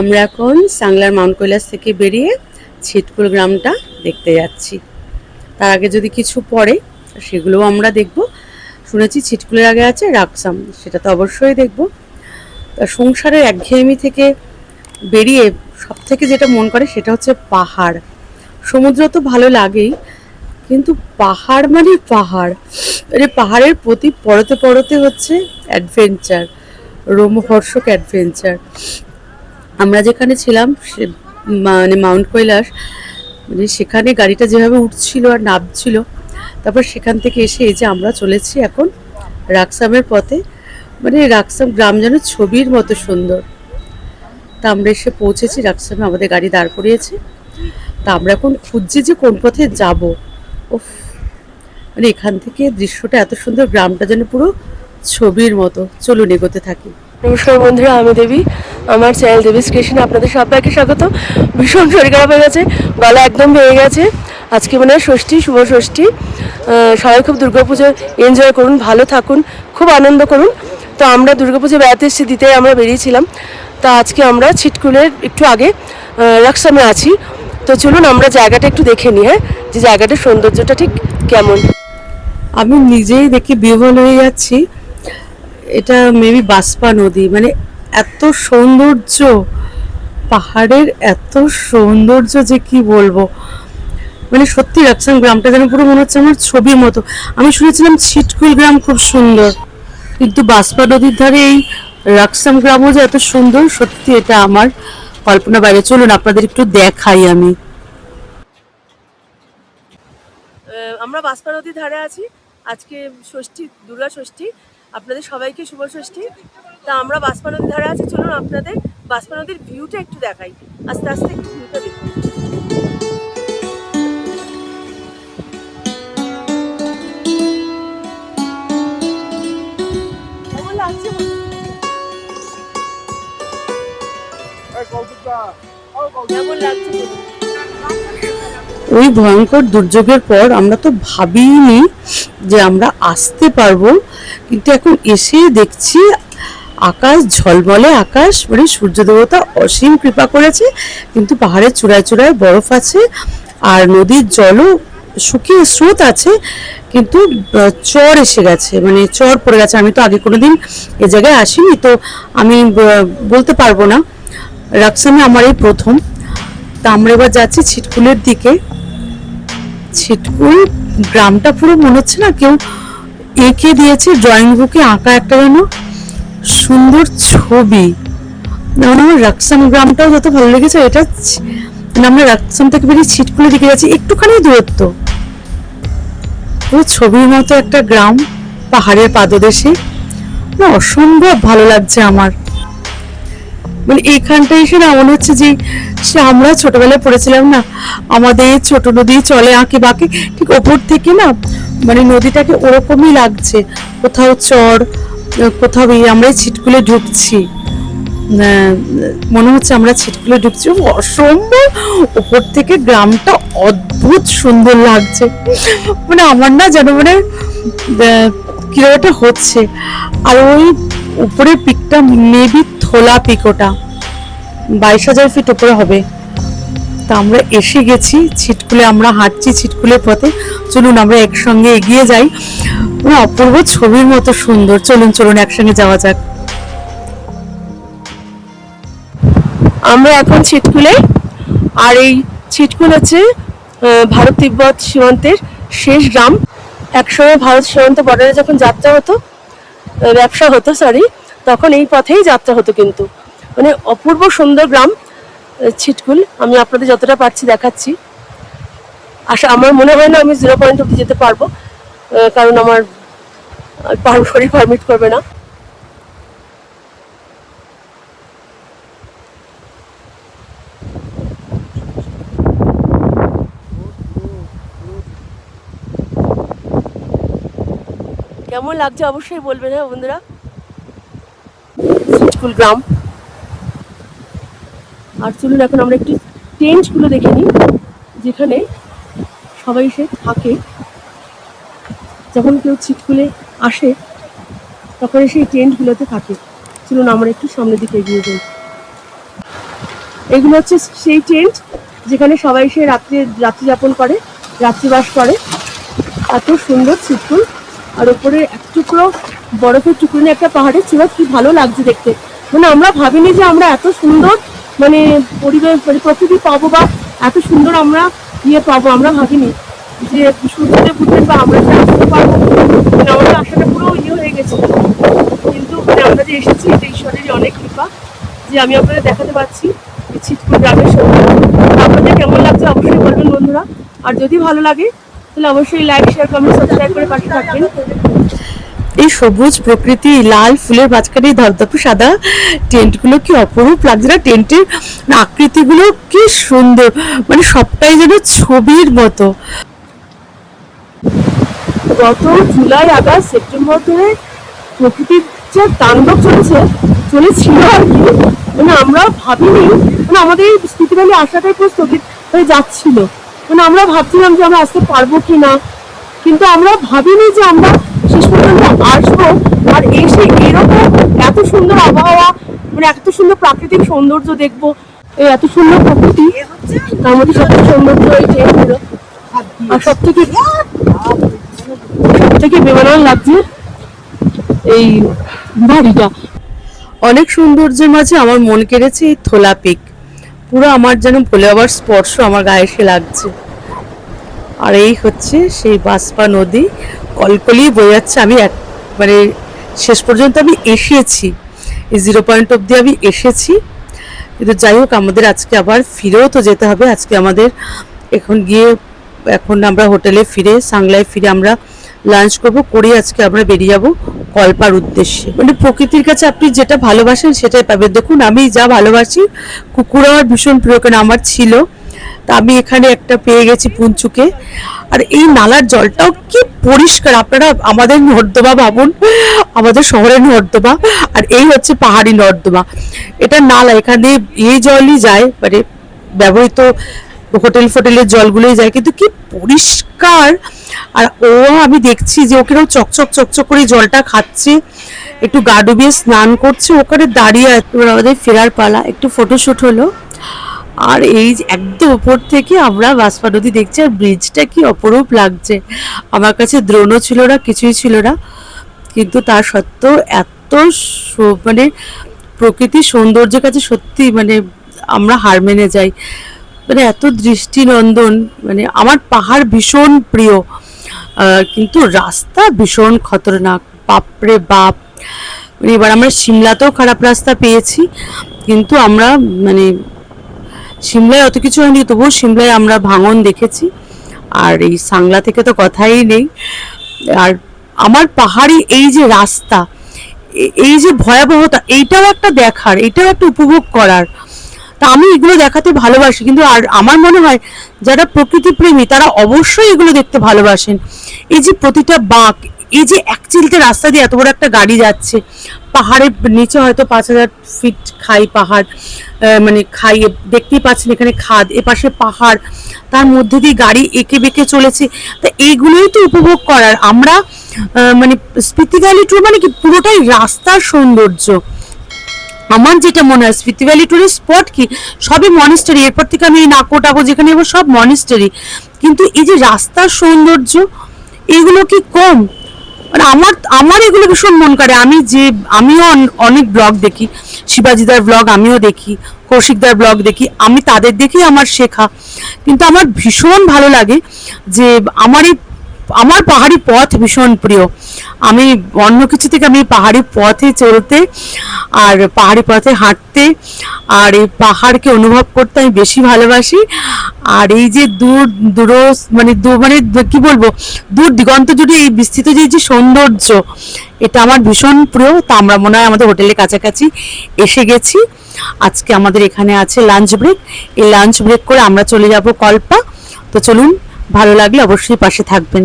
আমরা এখন সাংলার মাউন্ট কৈলাস থেকে বেরিয়ে ছিটকুল গ্রামটা দেখতে যাচ্ছি। তার আগে যদি কিছু পড়ে, সেগুলোও আমরা দেখব। শুনেছি ছিটকুলের আগে আছে রাকসাম, সেটা তো অবশ্যই দেখব। তা সংসারের একঘেয়েমি থেকে বেরিয়ে সব থেকে যেটা মন করে সেটা হচ্ছে পাহাড়। সমুদ্র তো ভালো লাগেই, কিন্তু পাহাড় মানে পাহাড়। মানে পাহাড়ের প্রতি পড়তে পড়তে হচ্ছে অ্যাডভেঞ্চার রোমহর্ষক অ্যাডভেঞ্চার আমরা যেখানে ছিলাম মানে মাউন্ট কৈলাস মানে সেখানে গাড়িটা যেভাবে উঠছিল আর নামছিল, তারপর সেখান থেকে এসে এই যে আমরা চলেছি এখন রাকসামের পথে মানে রাকসাম গ্রাম যেন ছবির মতো সুন্দর। তা আমরা এসে পৌঁছেছি, রাকসামে আমাদের গাড়ি দাঁড় করিয়েছে। তা আমরা এখন খুঁজছি যে কোন পথে যাব। উফ মানে এখান থেকে দৃশ্যটা এত সুন্দর, গ্রামটা যেন পুরো ছবির মতো। চলুন এগোতে থাকি। নমস্কার বন্ধুরা, আমি দেবী, আমার চ্যানেল দেবী স্টেশনে আপনাদের সবাইকে স্বাগত। ভীষণ শরীর খারাপ হয়ে গেছে, গলা একদম ভেঙে গেছে। আজকে মানে ষষ্ঠী, শুভ ষষ্ঠী। সবাই খুব দুর্গাপুজো এনজয় করুন, ভালো থাকুন, খুব আনন্দ করুন। তো আমরা দুর্গাপুজো বেড়াতে এসেছি, দিতে আমরা বেরিয়েছিলাম। তা আজকে আমরা ছিটকুলের একটু আগে রাকসামে আছি। তো চলুন আমরা জায়গাটা একটু দেখে নিই হ্যাঁ? যে জায়গাটার সৌন্দর্যটা ঠিক কেমন? আমি নিজেই দেখি বিহ্বল হয়ে যাচ্ছি। এটা মেবি বাসপা নদী মানে এত সৌন্দর্য, পাহাড়ের এত সৌন্দর্য যে কি বলব। মানে সত্যি রাকসাম গ্রামটা যেন পুরো মনে হচ্ছে আমার ছবির মতো। আমি শুনেছিলাম ছিটকুল গ্রাম খুব সুন্দর, কিন্তু বাসপা নদীর ধারে এই রাকসাম গ্রামও যে এত সুন্দর, সত্যি এটা আমার কল্পনা বাইরে। চলুন, আপনাদের একটু দেখাই আমি। আমরা বাসপা নদীর ধারে আছি। আজকে ষষ্ঠী, দুর্গা ষষ্ঠী। আপনাদের সবাইকে শুভ ষষ্ঠী। তা আমরা বাসপা নদীর ধারে আছি, চলুন আপনাদের বাসপা নদীর ভিউটা একটু দেখাই। আস্তে আস্তে একটু ভিউটা দেখুন? ওই ভয়ঙ্কর দুর্যোগের পর আমরা তো ভাবিনি যে আমরা আসতে পারব, কিন্তু এখন এসে দেখছি আকাশ, ঝলমলে আকাশ মানে সূর্য দেবতা অসীম কৃপা করেছে, কিন্তু পাহাড়ের চূড়ায় চূড়ায় বরফ আছে, আর নদীর জলও শুকিয়ে স্রোত আছে, কিন্তু চর এসে গেছে মানে চর পড়ে গেছে। আমি তো আগে কোনো দিন এ জায়গায় আসিনি, তো আমি বলতে পারব না। রাকসামে আমার এই প্রথম। তা আমরা এবার যাচ্ছি ছিটকুলের দিকে। ছিটকুল গ্রামটা পুরো মনে হচ্ছে না কেউ এঁকে দিয়েছে ড্রয়িং বুকে আঁকা একটা যেন সুন্দর ছবি। যেমন আমার রাকসাম গ্রামটাও যত ভালো লেগেছে, এটা মানে আমরা রাকসাম থেকে বেরিয়ে ছিটকুলের দিকে যাচ্ছি, একটুখানি দূরত্ব। পুরো ছবির মতো একটা গ্রাম, পাহাড়ের পাদদেশে। অসম্ভব ভালো লাগছে আমার। মানে এইখানটা এসে না মনে হচ্ছে যে, সে আমরা ছোটবেলায় পড়েছিলাম না? আমাদের ছোট নদী চলে আঁকে বাঁকে, ঠিক ওপর থেকে না মানে নদীটাকে ওরকমই লাগছে। কোথাও চর, কোথাও এই আমরা ছিটকুলে ঢুকছি। মনে হচ্ছে আমরা ছিটকুলে ঢুকছি। অসম্ভব! ওপর থেকে গ্রামটা অদ্ভুত সুন্দর লাগছে। মানে আমার না যেন মানে কীরকম হচ্ছে। আর ওই উপরের পিকটা মেবি থোলা পিক ওটা বাইশ হাজার ফিট উপরে হবে। তা আমরা এসে গেছি, ছিটকুলে আমরা হাঁটছি ছিটকুলের পথে। চলুন আমরা একসঙ্গে এগিয়ে যাই। মানে অপূর্ব ছবির মতো সুন্দর। চলুন চলুন একসঙ্গে যাওয়া যাক। আমরা এখন ছিটকুলে, আর এই ছিটকুল হচ্ছে ভারত তিব্বত সীমান্তের শেষ গ্রাম। একসময় ভারত সীমান্ত বর্ডারে যখন যাত্রা হতো ব্যবসা হতো সরি তখন এই পথেই যাত্রা হতো কিন্তু। মানে অপূর্ব সুন্দর গ্রাম ছিটকুল। আমি আপনাদের যতটা পারছি দেখাচ্ছি। আশা, আমার মনে হয় না আমি জিরো পয়েন্ট অব্দি যেতে পারব কারণ আমার পার- পারমিট করবে না। কেমন লাগছে অবশ্যই বলবেন হ্যাঁ বন্ধুরা? স্কুল গ্রাম। আর চলুন এখন আমরা একটু টেন্টগুলো দেখে নিই, যেখানে সবাই এসে থাকে। যখন কেউ ছিটকুলে আসে, তখন এসে এই টেন্টগুলোতে থাকে। চলুন আমরা একটু সামনের দিকে এগিয়ে যাই। এগুলো হচ্ছে সেই টেন্ট যেখানে সবাই এসে রাত্রে, রাত্রি যাপন করে, রাত্রিবাস করে। এত সুন্দর ছিটকুল আর ওপরে এক টুকরো বরফের টুকরো নিয়ে একটা পাহাড়ের চূড়া, কি ভালো লাগছে দেখতে। মানে আমরা ভাবিনি যে আমরা এত সুন্দর মানে পরিবেশ মানে প্রকৃতি পাবো বা এত সুন্দর আমরা ইয়ে পাবো, আমরা ভাবিনি যে সূর্যদেব উঠবেন বা আমরা যে আসতে পারব। মানে আমাদের আশাটা পুরো ইয়ে হয়ে গেছে। কিন্তু মানে আমরা যে এসেছি, এটা ঈশ্বরেরই অনেক কৃপা, যে আমি আপনাদের দেখাতে এই ছিটকুল গ্রামের সৌন্দর্য। আপনাদের কেমন লাগছে অবশ্যই বলবেন বন্ধুরা। আর যদি ভালো লাগে তাহলে অবশ্যই লাইক শেয়ার কমেন্ট সাবস্ক্রাইব করে পাশে থাকবেন। এই সবুজ প্রকৃতি লাল ফুলের মাঝখানে ধপধপে সাদা টেন্টগুলো কি অপরূপ লাগছে না? টেন্টের আকৃতিগুলো কি সুন্দর মানে সবটাই যেন ছবির মতো। গত জুলাই আগস্ট সেপ্টেম্বর ধরে প্রকৃতির যে তাণ্ডব চলেছে চলেছিল আর কি। মানে আমরা ভাবিনি মানে আমাদের এই স্মৃতি ভ্যালি আসাটাই পুরো স্থগিত হয়ে যাচ্ছিল। মানে আমরা ভাবছিলাম যে আমরা আসতে পারব কি না কিন্তু আমরা ভাবিনি যে আমরা শেষ পর্যন্ত আসব। আর এসে এরকম এত সুন্দর আবহাওয়া মানে এত সুন্দর প্রাকৃতিক সৌন্দর্য দেখব, এই এত সুন্দর প্রকৃতি, তার মধ্যে সবচেয়ে সৌন্দর্য এই আর সব থেকে সব থেকে লাগছে এই বাড়িটা। অনেক সৌন্দর্যের মাঝে আমার মন কেড়েছে এই থোলা পিক। পুরো আমার যেন ভোলে আবার স্পর্শ আমার গায়ে এসে লাগছে। আর এই হচ্ছে সেই বাসপা নদী। কলকলিয়ে বয়ে যাচ্ছে। আমি এক মানে শেষ পর্যন্ত আমি এসেছি। এই জিরো পয়েন্ট অব্দি আমি এসেছি। কিন্তু যাই হোক, আমাদের আজকে আবার ফিরেও তো যেতে হবে। আজকে আমাদের এখন গিয়ে এখন আমরা হোটেলে ফিরে, সাংলায় ফিরে আমরা লাঞ্চ করব। করে আজকে আমরা বেরিয়ে যাব। কল্পার উদ্দেশ্যে। মানে প্রকৃতির কাছে আপনি যেটা ভালোবাসেন সেটাই পাবেন। দেখুন, আমি যা ভালোবাসি, কুকুর আমার ভীষণ প্রিয় কারণ আমার ছিল। তা আমি এখানে একটা পেয়ে গেছি পুঞ্চুকে। আর এই নালার জলটাও কি পরিষ্কার, আপনারা আমাদের নর্দমা ভাবুন। আমাদের শহরের নর্দমা, আর এই হচ্ছে পাহাড়ি নর্দমা। এটা নালা, এখানে এই জলই যায় মানে ব্যবহৃত হোটেল ফোটেলের জলগুলোই যায়, কিন্তু কি পরিষ্কার। আর ও, আমি দেখছি যে ওকে চকচক চকচক করে জলটা খাচ্ছে। একটু গা ডুবিয়ে স্নান করছে, ওখানে দাঁড়িয়ে আমাদের ফেরার পালা, একটু ফটোশুট হলো। আর এই একদম উপর থেকে আমরা বাসপা নদী দেখছি, আর ব্রিজটা কি অপরূপ লাগছে। আমার কাছে দ্রোণও ছিল না, কিছুই ছিল না। কিন্তু তার সত্ত্বেও এত মানে প্রকৃতির সৌন্দর্যের কাছে সত্যি মানে আমরা হার মেনে যাই। মানে এত দৃষ্টিনন্দন মানে আমার পাহাড় ভীষণ প্রিয়। কিন্তু রাস্তা ভীষণ খতরনাক, বাপরে বাপ। মানে এবার আমরা সিমলাতেও খারাপ রাস্তা পেয়েছি, কিন্তু আমরা মানে সিমলায় অত কিছু হয়নি, তবুও সিমলায় আমরা ভাঙন দেখেছি। আর এই সাংলা থেকে তো কথাই নেই। আর আমার পাহাড়ি এই যে রাস্তা এই যে ভয়াবহতা, এইটাও একটা দেখার এটাও একটা উপভোগ করার। তা আমি এগুলো দেখাতে ভালোবাসি, কিন্তু আর আমার মনে হয় যারা প্রকৃতি প্রেমী তারা অবশ্যই এগুলো দেখতে ভালোবাসেন। এই যে প্রতিটা বাঁক, এই যে এক চিলতে রাস্তা দিয়ে এত বড় একটা গাড়ি যাচ্ছে, পাহাড়ের নিচে হয়তো পাঁচ হাজার ফিট খাই পাহাড় মানে খাই, দেখতেই পাচ্ছেন এখানে খাদ, এপাশে পাহাড়, তার মধ্যে দিয়ে গাড়ি এঁকে বেঁকে চলেছে। তা এইগুলোই তো উপভোগ করার। আমরা মানে স্পিতি ট্যুর মানে কি পুরোটাই রাস্তার সৌন্দর্য। আমার যেটা মনে হয় স্পিতি ভ্যালি ট্যুরের স্পট কি? সবই মনিস্টারি এরপর থেকে আমি এই নাকো টাকো যেখানে যাব, সব মনিস্টারি কিন্তু এই যে রাস্তার সৌন্দর্য, এগুলো কি কম? মানে আমার আমার এগুলো ভীষণ মন করে। আমি যে, আমিও অন- অনেক ব্লগ দেখি। শিবাজিদার ব্লগ আমিও দেখি, কৌশিকদার ব্লগ দেখি। আমি তাদের দেখেই আমার শেখা। কিন্তু আমার ভীষণ ভালো লাগে যে, আমার এই আমার পাহাড়ি পথ ভীষণ প্রিয়। আমি অন্য কিছু থেকে আমি পাহাড়ি পথে চলতে আর পাহাড়ি পথে হাঁটতে আর এই পাহাড়কে অনুভব করতে আমি বেশি ভালোবাসি। আর এই যে দূর দূর মানে দূর মানে দূর- কি বলব? দূর দিগন্ত জুড়ে এই বিস্তৃত যে যে সৌন্দর্য, এটা আমার ভীষণ প্রিয়। তা আমরা মনে হয় আমাদের হোটেলের কাছাকাছি এসে গেছি। আজকে আমাদের এখানে আছে লাঞ্চ ব্রেক। এই লাঞ্চ ব্রেক করে আমরা চলে যাব কল্পা। তো চলুন ভালো লাগলে অবশ্যই পাশে থাকবেন।